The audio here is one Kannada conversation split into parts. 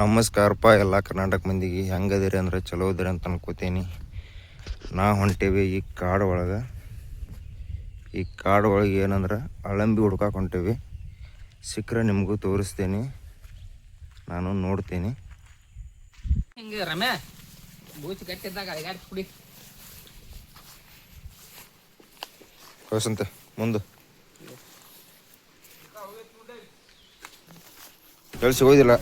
ನಮಸ್ಕಾರಪ್ಪ ಎಲ್ಲ ಕರ್ನಾಟಕ ಮಂದಿಗೆ. ಹೆಂಗದಿರಿ ಅಂದ್ರೆ ಚಲೋ ಅದಿರಿ ಅಂತ ಅನ್ಕೋತೀನಿ. ನಾ ಹೊಂಟೇವಿ ಈ ಕಾಡು ಒಳಗೆ. ಈ ಕಾಡು ಒಳಗೆ ಏನಂದ್ರೆ ಅಳಂಬಿ ಹುಡ್ಕಾಕ್ ಹೊಂಟೇವಿ. ಸಿಕ್ಕರೆ ನಿಮಗೂ ತೋರಿಸ್ತೀನಿ. ನಾನು ನೋಡ್ತೀನಿ. ಹಿಂಗೆ ರಮ್ಯಾ ಬೂಚಿ ಕಟ್ಟಿದ್ದಾಗ ಕುಡಿ. ಕಳ್ಸಂತೆ ಮುಂದೆ. ಕಳಿಸಿ ಹೋಯ್ದಿಲ್ಲ.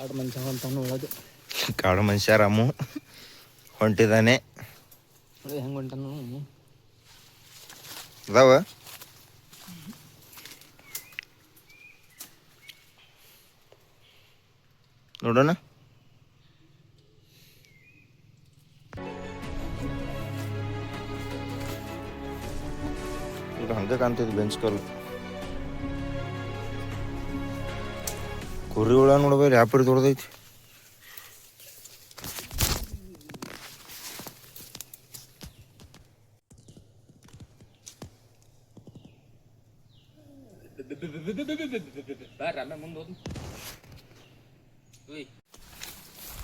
ಕಾಡು ಮನುಷ್ಯ ಅಂತ ಹೇಳೋದು. ಕಾಡು ಮನುಷ್ಯ ರಾಮು. ಹೊಂಟಿದ್ದಾನೆ. ಹೆಂಗೆ ಹೊಂಟಾನು ಅದಾವ ನೋಡೋಣ. ಇದು ಹಂಗೆ ಕಾಣ್ತೈತಿ ಬೆಂಚ್ ಕಲ್ ಕುರಿ ಹುಳ ನೋಡ್ಬೇಕು ರ್ಯಾಪಿಡ್ ದೊಡ್ಡದೈತಿ.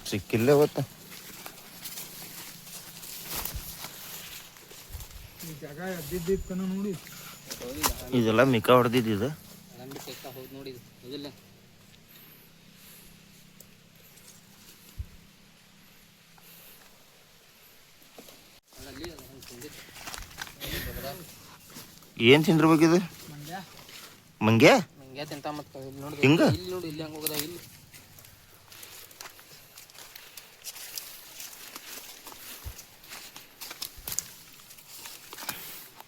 ಸಿಕ್ಕಿಲ್ಲ ಗೊತ್ತ ಇದೆಲ್ಲ ಮಿಕ್ಕ ಹೊಡೆದಿದ್ದು ಅಳಂಬಿ ಏನು ತಿಂದಿರ್ಬೇಕಿದು ಮಂಡ್ಯ ಮಂಗ್ಯ ಮಂಗ್ಯ ತಿಂತ ಮತ್ತೆ ಇಲ್ಲಿ ನೋಡಿ ಹಿಂಗ? ಇಲ್ಲಿ ನೋಡಿ ಇಲ್ಲಿ ಹಂಗೆ ಹೋಗದ ಇಲ್ಲಿ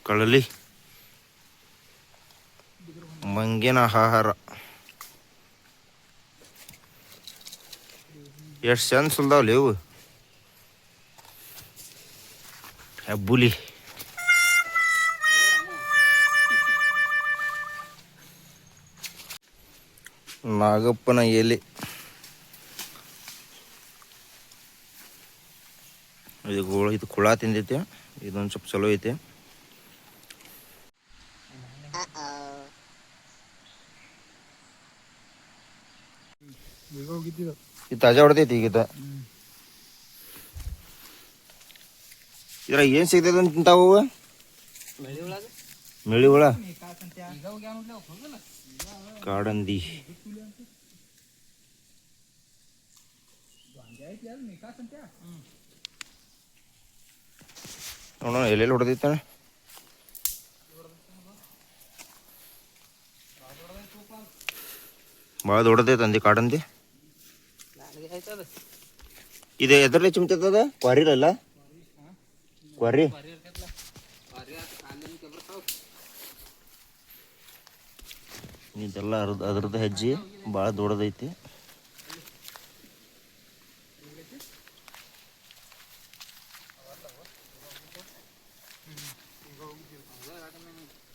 ಕಳಲಿ ಮಂಗಿನ ಆಹಾರ ಎಷ್ಟು ಚಂದ ಸುಲ್ದಾವಲ್ಲಿ ಇವು ಹೆಬ್ಬುಲಿ ನಾಗಪ್ಪನ ಎಲೆ ಇದು ಗೋಳ ಇದು ಕುಳ ತಿಂದೈತೆ ಇದೊಂದು ಸ್ವಲ್ಪ ಚಲೋ ಐತೆ. ಇದು ತಾಜಾ ಹೊಡೆದೈತಿ ಈಗ ಇದು. ಇದ್ರಾಗ ಏನು ಸಿಗ್ತೈತೆ ಅಂತ ತಿಂತಾವು ಅವು? ಮಳಿ ಒಳಗೆ ಮಿಳಿ ಹುಳ? ಈಗ ಹೋಗ್ಯಾವ ನೋಡ್ಲಿ ಅವ್ ಹೋಗಲ್ಲ. ಕಾಡಂದಿ. ನೋಡೋಣ ಎಲ್ಲೆಲ್ಲಿ ಹೊಡೆದೈತೆ ಭಾಳ ದೊಡ್ಡದೈತೆ ಅಂದಿ ಕಾಡಂದಿ. ಇದು ಎದ್ರಲ್ಲೇ ಚಿಮ್ತದ ಕ್ವಾರಿಲಲ್ಲ ಕ್ವಾರಿ. ಇದೆಲ್ಲ ಅದ್ರದ್ದು ಹೆಜ್ಜೆ ಭಾಳ ದೊಡ್ಡದೈತಿ.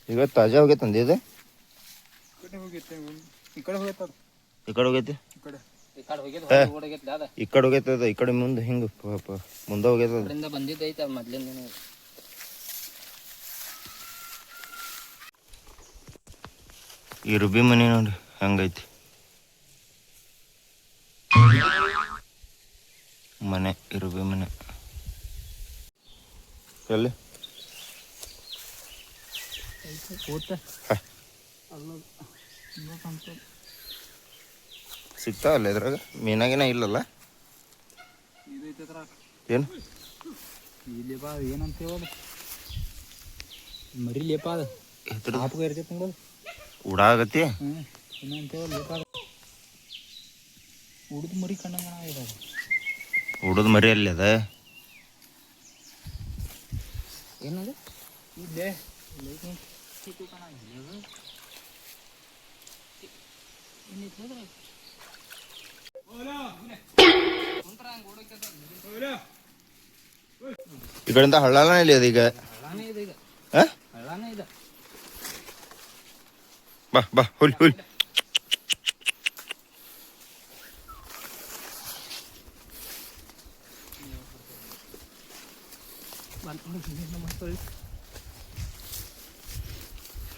ಈಗ ತಾಜಾ ಹೋಗೈತೆ ಅಂದಿ ಇದು ಈ ಕಡೆ ಹೋಗೈತೆ ಈ ಕಡೆ ಹೋಗೈತಿ? ಈ ಕಡೆ. ಈ ಕಡೆ ಹೋಗಿದ್ದು ಏ. ಅದ ಈ ಕಡೆ ಮುಂದೆ ಹಿಂಗೆ ಮುಂದೆ ಹೋಗೈತೆ ಕಡೆಯಿಂದ ಬಂದಿದ್ದೈತೆ ಅದು ಮೊದ್ಲಿಂದ. ಈ ರುಬಿ ಮನೆ ನೋಡ್ರಿ ಹಂಗೈತಿ. ಮನೆ ಇರುಬಿ ರುಬಿ ಮನೆ. ಎಲ್ಲಿ? ಸಿಗ್ತಾವಲ್ಲ ಇದ್ರಾಗ? ಮೀನಾಗಿನ ಇಲ್ಲಲ್ಲ? ಏನು? ಇಲ್ಲಿ ಬಾ ಅದು. ಇರ್ತೈತೆ ನೋಡೋದು ಉಡ್ದು ಮರಿ ಕಣ್ಣಂಗ ಉಡದ್ ಮರಿ ಅಲ್ಲಿ ಅದ? ಏನದು? していこうかなにねぶ എന്നെ ഇത്ര ಇಕಡೆಂತ ಹಳ್ಳಾನ ಇಲ್ಲ ಅದೀಗ ಹಳ್ಳಾನೇ ಇದೆ ಈಗ ಹಾ ಹಳ್ಳಾನೇ ಇದೆ ಬಾ ಬಾ ಹುಲ್ ಹುಲ್ ಬಂದ್ಕೊಂಡು ಮಸ್ತ್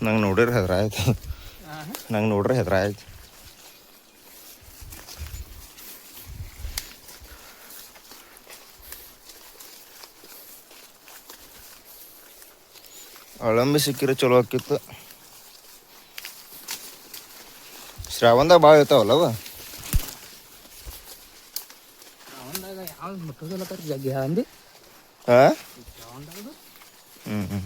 ನಂಗೆ ನೋಡಿರಿ ಹೆದ್ರ ಆಯ್ತು. ನಂಗೆ ನೋಡ್ರಿ ಹೆದ್ರ ಆಯ್ತು. ಅಳಂಬಿ ಸಿಕ್ಕಿರ ಚಲೋ ಆಕಿತ್ತು. ಶ್ರಾವಣದಾಗ ಭಾಳ ಇರ್ತಾವಲ್ಲವ ಅಂದಿ ಹಾಂ ಹ್ಞೂ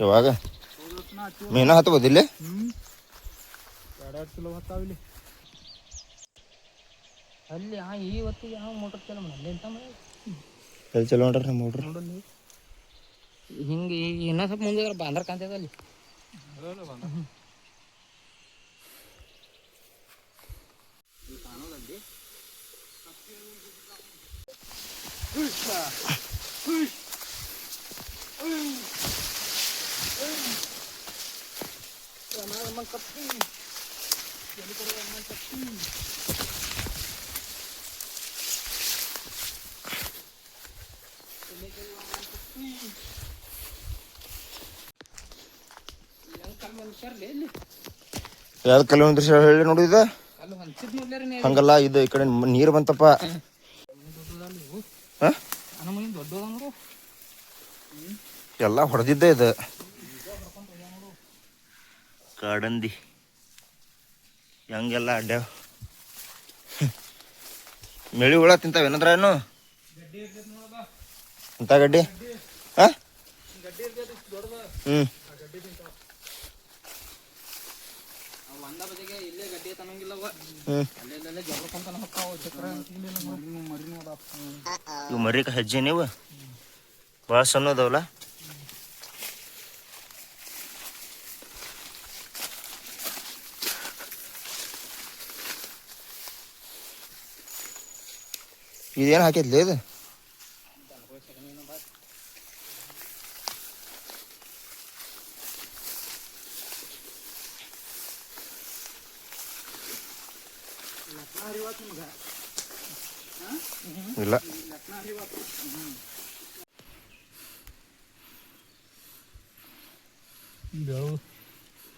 ಯಾವಾಗ ಮೀನ ಹತ್ತಬೋದಿಲ್ಲ ಎರಡು ಕಿಲೋ ಹೊತ್ತಾವಿಲ್ಲಿ ಅಲ್ಲಿ ಹಾ ಈ ಹೊತ್ತಿಗೆ ಯಾವ ಮೋಟರ್ ಚಲೋ ಅಲ್ಲಿ ಎಲ್ಲಿ ಚಲೋ ನೋಡ್ರಿ ನಮ್ಮ ನೋಡಲ್ಲಿ ಹಿಂಗೆ ಸ್ವಲ್ಪ ಮುಂದೆ ಬಾಂದ್ರ ಕಾಣ್ತದ ಅಲ್ಲಿ. ಯಾವ್ದು ಕಿಲೋಮೀಟರ್ ಹೇಳಿ ನೋಡಿದ? ಹಂಗಲ್ಲ ಇದು ಈ ಕಡೆ ನೀರ್ ಬಂತಪ್ಪ ಹಾ ನನ್ನ ಮನೆ ದೊಡ್ಡದ ನೋಡು ಎಲ್ಲ ಹೊಡೆದಿದ್ದೆ ಇದು. ಕಾಡಂದಿ. ಹೆಂಗೆಲ್ಲ ಅಡ್ಡ್ಯಾವ ಮೇಳಿ ಹುಳ ತಿಂತಾವ ಏನಂದ್ರ ಏನು ಇಂಥ ಗಡ್ಡಿ? ಹ್ಮ್. ಹ್ಞೂ ಒಂದ ಬದಿಗೆ ಇಲ್ಲೇ ಗಡ್ಡಿ ತನಂಗಿಲ್ಲ ಅವ ಹ್ಞೂ ಅಲ್ಲೆಲ್ಲೆಲ್ಲ ಜಬ್ರಕೊಂತಾನ ಹೊಕ್ಕಾವ ಚಕ್ರ. ಮರಿನೂ ಅದಾವ ಇವು ಮರಿಕ ಹೆಜ್ಜೆ ನೀವು? ಭಾಳ ಸಣ್ಣ ಅದಾವಲ್ಲ ಇದೇನು ಹಾಕಿದ್ಲೇ ಇದು?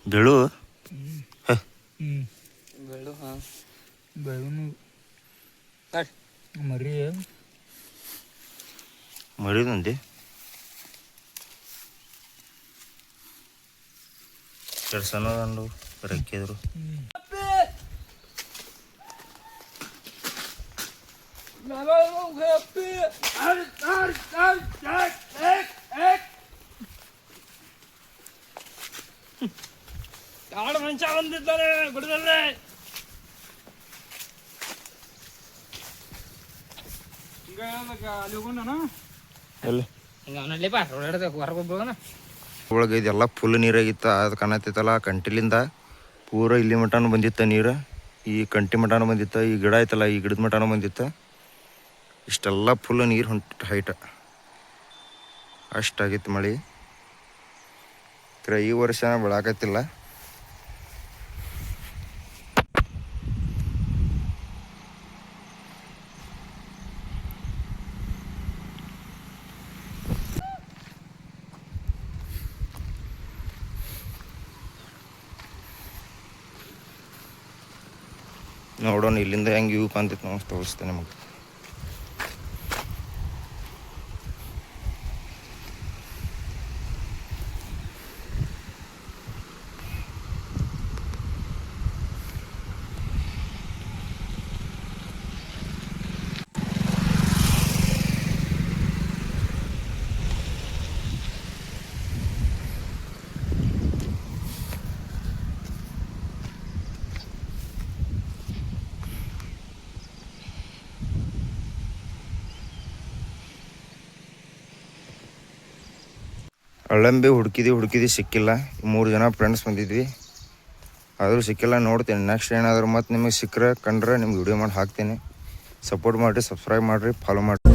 ಬೆಳು? ಬೆಳು ಹಾಂ. ಬೆಳುನು. ಮರಿ. ಸಣ್ಣ ಅಂಡು ರೆಕ್ಕಿದ್ರು. ಕಾಡು ಮನುಷ್ಯ ಬಂದಿದ್ದಾರೆ? ಗುಡದಲ್ಲೇ. ಈಗ ಅಲ್ಲಿ ಹೋಗೋಣ ಎಲ್ಲಿ? ಹಿಂಗ ಅವನಲ್ಲಿ ಬಾ ಓಡಾಡ್ಬೇಕು ಹೊರಗೆ ಹೋಗೋಣ. ಒಳಗೆ ಇದೆಲ್ಲ ಫುಲ್ ನೀರಾಗಿತ್ತು ಅದು ಕಾಣತ್ತೈತಲ್ಲ ಕಂಟಿಲಿಂದ. ಪೂರ ಇಲ್ಲಿ ಮಟನೂ ಬಂದಿತ್ತ ನೀರು ಈ ಕಂಟಿ ಮಟನೂ ಬಂದಿತ್ತು ಈ ಗಿಡ ಐತಲ್ಲ ಈ ಗಿಡದ ಮಟನೂ ಬಂದಿತ್ತು. ಇಷ್ಟೆಲ್ಲ ಫುಲ್ ನೀರು ಹೊಂಟ ಹೈಟ ಅಷ್ಟಾಗಿತ್ತು ಮಳೆ. ಈ ವರ್ಷ ಬೆಳಕತ್ತಿಲ್ಲ. ನೋಡೋಣ ಇಲ್ಲಿಂದ ಹೆಂಗೆ ಅಂತಿತ್ತು ನಾವು ತೋರಿಸ್ತೇನೆ ನಿಮಗೆ. ಅಳಂಬಿ ಹುಡುಕಿದ್ವಿ ಹುಡುಕಿದ್ವಿ, ಸಿಕ್ಕಿಲ್ಲ. ಮೂರು ಜನ ಫ್ರೆಂಡ್ಸ್ ಬಂದಿದ್ವಿ. ಆದರೂ ಸಿಕ್ಕಿಲ್ಲ, ನೋಡ್ತೀನಿ. ನೆಕ್ಸ್ಟ್ ಏನಾದರೂ ಮತ್ತೆ ನಿಮಗೆ ಸಿಕ್ಕರೆ ಕಂಡ್ರೆ ನಿಮ್ಗೆ ವಿಡಿಯೋ ಮಾಡಿ ಹಾಕ್ತೀನಿ. ಸಪೋರ್ಟ್ ಮಾಡಿರಿ ಸಬ್ಸ್ಕ್ರೈಬ್ ಮಾಡಿರಿ ಫಾಲೋ ಮಾಡಿರಿ.